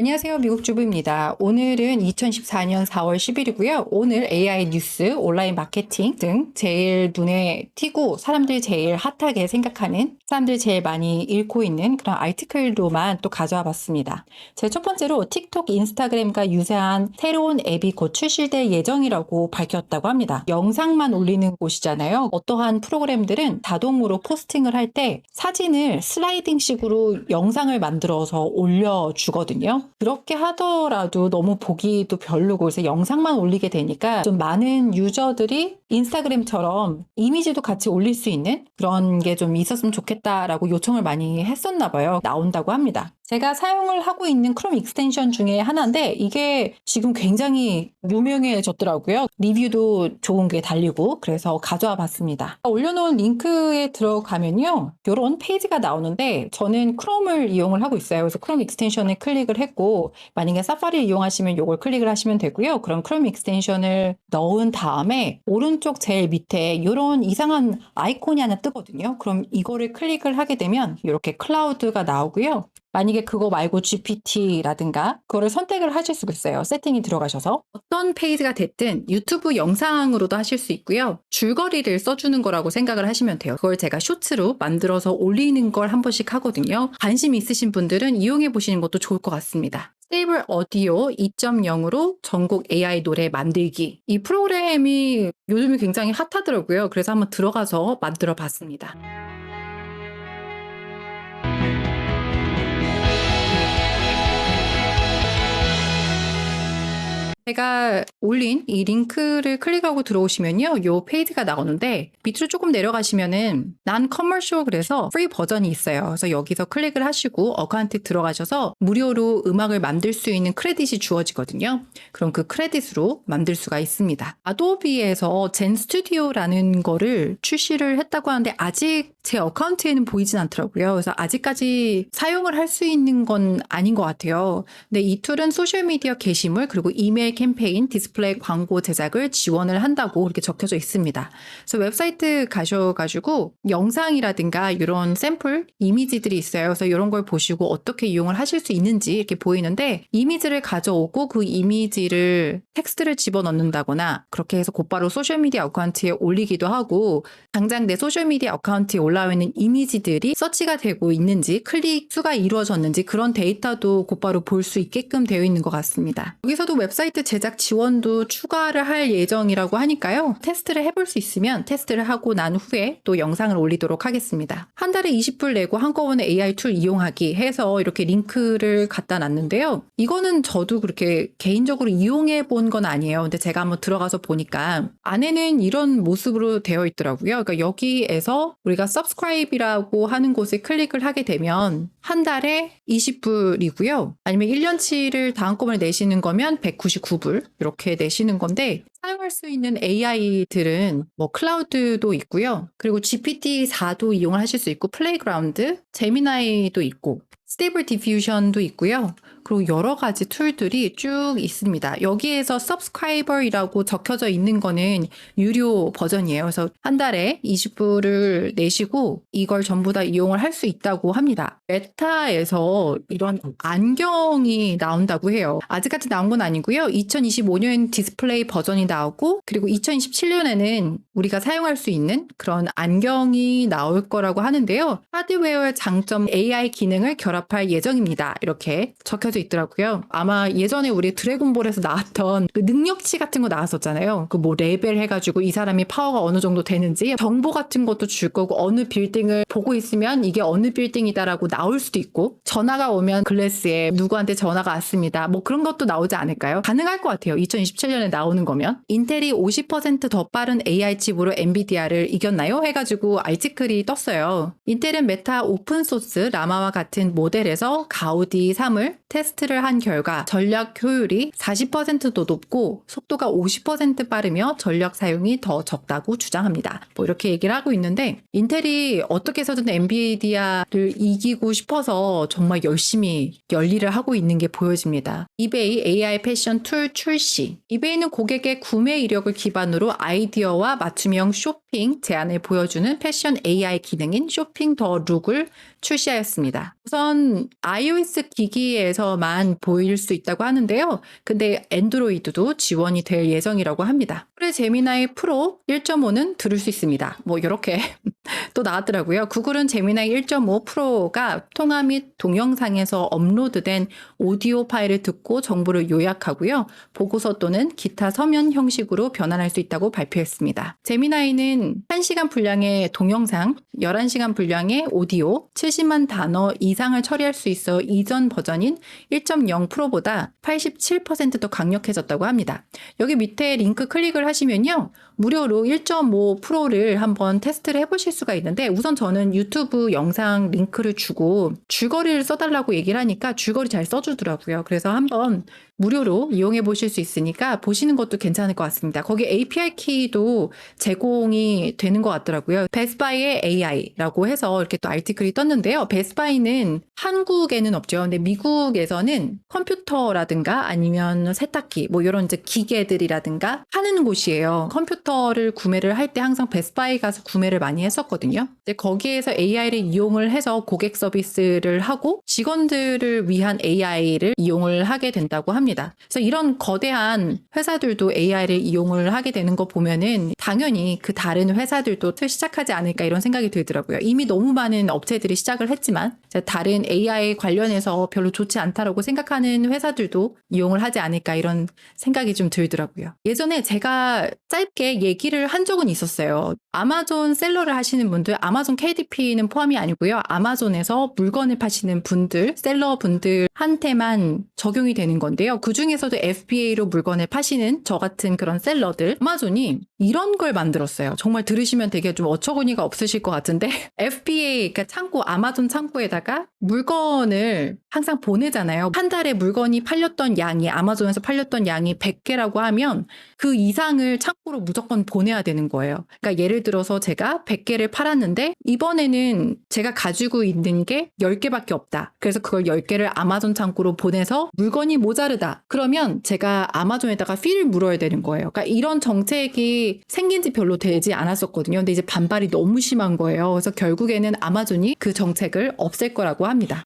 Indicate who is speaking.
Speaker 1: 안녕하세요. 미국 주부입니다. 오늘은 2014년 4월 10일이고요. 오늘 AI 뉴스, 온라인 마케팅 등 제일 눈에 띄고 사람들이 제일 핫하게 생각하는 사람들이 제일 많이 읽고 있는 그런 아티클로만 또 가져와 봤습니다. 제 첫 번째로 틱톡, 인스타그램과 유사한 새로운 앱이 곧 출시될 예정이라고 밝혔다고 합니다. 영상만 올리는 곳이잖아요. 어떠한 프로그램들은 자동으로 포스팅을 할 때 사진을 슬라이딩식으로 영상을 만들어서 올려주거든요. 그렇게 하더라도 너무 보기도 별로고 그래서 영상만 올리게 되니까 좀 많은 유저들이 인스타그램처럼 이미지도 같이 올릴 수 있는 그런 게 좀 있었으면 좋겠다라고 요청을 많이 했었나 봐요. 나온다고 합니다. 제가 사용을 하고 있는 크롬 익스텐션 중에 하나인데 이게 지금 굉장히 유명해졌더라고요. 리뷰도 좋은 게 달리고 그래서 가져와 봤습니다. 올려놓은 링크에 들어가면요. 이런 페이지가 나오는데 저는 크롬을 이용을 하고 있어요. 그래서 크롬 익스텐션을 클릭을 했고 만약에 사파리를 이용하시면 이걸 클릭을 하시면 되고요. 그럼 크롬 익스텐션을 넣은 다음에 오른쪽 제일 밑에 이런 이상한 아이콘이 하나 뜨거든요. 그럼 이거를 클릭을 하게 되면 이렇게 클라우드가 나오고요. 만약에 그거 말고 GPT라든가 그거를 선택을 하실 수가 있어요. 세팅이 들어가셔서 어떤 페이지가 됐든 유튜브 영상으로도 하실 수 있고요. 줄거리를 써주는 거라고 생각을 하시면 돼요. 그걸 제가 쇼츠로 만들어서 올리는 걸 한 번씩 하거든요. 관심 있으신 분들은 이용해 보시는 것도 좋을 것 같습니다. 스테이블 어디오 2.0으로 전국 AI 노래 만들기. 이 프로그램이 요즘에 굉장히 핫하더라고요. 그래서 한번 들어가서 만들어 봤습니다. 제가 올린 이 링크를 클릭하고 들어오시면요. 요 페이지가 나오는데 밑으로 조금 내려가시면은 난 커머셜 그래서 프리 버전이 있어요. 그래서 여기서 클릭을 하시고 어카운트 들어가셔서 무료로 음악을 만들 수 있는 크레딧이 주어지거든요. 그럼 그 크레딧으로 만들 수가 있습니다. 아도비에서 젠 스튜디오라는 거를 출시를 했다고 하는데 아직 제 어카운트에는 보이진 않더라고요. 그래서 아직까지 사용을 할 수 있는 건 아닌 것 같아요. 근데 이 툴은 소셜미디어 게시물 그리고 이메일 캠페인, 디스플레이 광고 제작을 지원을 한다고 이렇게 적혀져 있습니다. 그래서 웹사이트 가셔가지고 영상이라든가 이런 샘플 이미지들이 있어요. 그래서 이런 걸 보시고 어떻게 이용을 하실 수 있는지 이렇게 보이는데 이미지를 가져오고 그 이미지를 텍스트를 집어넣는다거나 그렇게 해서 곧바로 소셜미디어 어카운트에 올리기도 하고 당장 내 소셜미디어 어카운트에 올라와 있는 이미지들이 서치가 되고 있는지 클릭 수가 이루어졌는지 그런 데이터도 곧바로 볼 수 있게끔 되어 있는 것 같습니다. 여기서도 웹사이트 제작 지원도 추가를 할 예정이라고 하니까요. 테스트를 해볼 수 있으면 테스트를 하고 난 후에 또 영상을 올리도록 하겠습니다. 한 달에 20불 내고 한꺼번에 AI 툴 이용하기 해서 이렇게 링크를 갖다 놨는데요. 이거는 저도 그렇게 개인적으로 이용해 본 건 아니에요. 근데 제가 한번 들어가서 보니까 안에는 이런 모습으로 되어 있더라고요. 그러니까 여기에서 우리가 subscribe이라고 하는 곳에 클릭을 하게 되면 한 달에 20불이고요. 아니면 1년치를 다 한꺼번에 내시는 거면 199불 이렇게 내시는 건데 사용할 수 있는 AI들은 뭐 클라우드도 있고요. 그리고 GPT-4도 이용을 하실 수 있고 플레이그라운드, 제미나이도 있고 스테이블 디퓨전도 있고요. 그리고 여러 가지 툴들이 쭉 있습니다. 여기에서 subscriber이라고 적혀져 있는 거는 유료 버전이에요. 그래서 한 달에 20불을 내시고 이걸 전부 다 이용을 할 수 있다고 합니다. 메타에서 이런 안경이 나온다고 해요. 아직까지 나온 건 아니고요. 2025년 디스플레이 버전이 나오고 그리고 2027년에는 우리가 사용할 수 있는 그런 안경이 나올 거라고 하는데요. 하드웨어의 장점 AI 기능을 결합할 예정입니다. 이렇게 적혀져 있더라고요. 아마 예전에 우리 드래곤볼에서 나왔던 그 능력치 같은 거 나왔었잖아요. 그 뭐 레벨 해가지고 이 사람이 파워가 어느 정도 되는지 정보 같은 것도 줄 거고 어느 빌딩을 보고 있으면 이게 어느 빌딩이다라고 나올 수도 있고 전화가 오면 글래스에 누구한테 전화가 왔습니다. 뭐 그런 것도 나오지 않을까요? 가능할 것 같아요. 2027년에 나오는 거면 인텔이 50%더 빠른 AI 칩으로 엔비디아를 이겼나요? 해가지고 알티클이 떴어요. 인텔은 메타 오픈 소스 라마와 같은 모델에서 가우디 3을 테스 트를 한 결과 전략 효율이 40%도 높고 속도가 50% 빠르며 전력 사용이 더 적다고 주장합니다. 뭐 이렇게 얘기를 하고 있는데 인텔이 어떻게 해서든 엔비디아를 이기고 싶어서 정말 열심히 열일을 하고 있는 게 보여집니다. 이베이 AI 패션 툴 출시. 이베이는 고객의 구매 이력을 기반으로 아이디어와 맞춤형 쇼핑 쇼핑 제안을 보여주는 패션 AI 기능인 쇼핑 더 룩을 출시하였습니다. 우선 iOS 기기에서만 보일 수 있다고 하는데요. 근데 엔드로이드도 지원이 될 예정이라고 합니다. 구글의 제미나이 프로 1.5는 들을 수 있습니다. 뭐 이렇게 또 나왔더라고요. 구글은 제미나이 1.5 프로가 통화 및 동영상에서 업로드된 오디오 파일을 듣고 정보를 요약하고요. 보고서 또는 기타 서면 형식으로 변환할 수 있다고 발표했습니다. 제미나이는 1시간 분량의 동영상, 11시간 분량의 오디오, 70만 단어 이상을 처리할 수 있어 이전 버전인 1.0 프로보다 87%더 강력해졌다고 합니다. 여기 밑에 링크 클릭을 하시면요. 무료로 1.5 프로를 한번 테스트를 해보실 수가 있는데 우선 저는 유튜브 영상 링크를 주고 줄거리를 써달라고 얘기를 하니까 줄거리 잘 써주더라고요. 그래서 한번 무료로 이용해 보실 수 있으니까 보시는 것도 괜찮을 것 같습니다. 거기 API 키도 제공이 되는 것 같더라고요. 베스바이의 AI라고 해서 이렇게 또 아티클이 떴는데요. 베스바이는 한국에는 없죠. 근데 미국에서는 컴퓨터라든가 아니면 세탁기 뭐 이런 이제 기계들이라든가 하는 곳이에요. 컴퓨터를 구매를 할 때 항상 베스바이 가서 구매를 많이 했었거든요. 근데 거기에서 AI를 이용을 해서 고객 서비스를 하고 직원들을 위한 AI를 이용을 하게 된다고 합니다. 그래서 이런 거대한 회사들도 AI를 이용을 하게 되는 거 보면은 당연히 그 다른 회사들도 시작하지 않을까 이런 생각이 들더라고요. 이미 너무 많은 업체들이 시작을 했지만 다른 AI 관련해서 별로 좋지 않다라고 생각하는 회사들도 이용을 하지 않을까 이런 생각이 좀 들더라고요. 예전에 제가 짧게 얘기를 한 적은 있었어요. 아마존 셀러를 하시는 분들, 아마존 KDP는 포함이 아니고요. 아마존에서 물건을 파시는 분들, 셀러 분들한테만 적용이 되는 건데요. 그 중에서도 FBA로 물건을 파시는 저 같은 그런 셀러들, 아마존이 이런 걸 만들었어요. 정말 들으시면 되게 좀 어처구니가 없으실 것 같은데, FBA, 그러니까 창고, 아마존 창고에다가 물건을 항상 보내잖아요. 한 달에 물건이 팔렸던 양이, 아마존에서 팔렸던 양이 100개라고 하면 그 이상을 창고로 무조건 보내야 되는 거예요. 그러니까 예를 들어서 제가 100개를 팔았는데 이번에는 제가 가지고 있는 게 10개밖에 없다. 그래서 그걸 10개를 아마존 창고로 보내서 물건이 모자르다. 그러면 제가 아마존에다가 피를 물어야 되는 거예요. 그러니까 이런 정책 이 생긴 지 별로 되지 않았었거든요. 근데 이제 반발이 너무 심한 거예요. 그래서 결국에는 아마존이 그 정책을 없앨 거라고 합니다.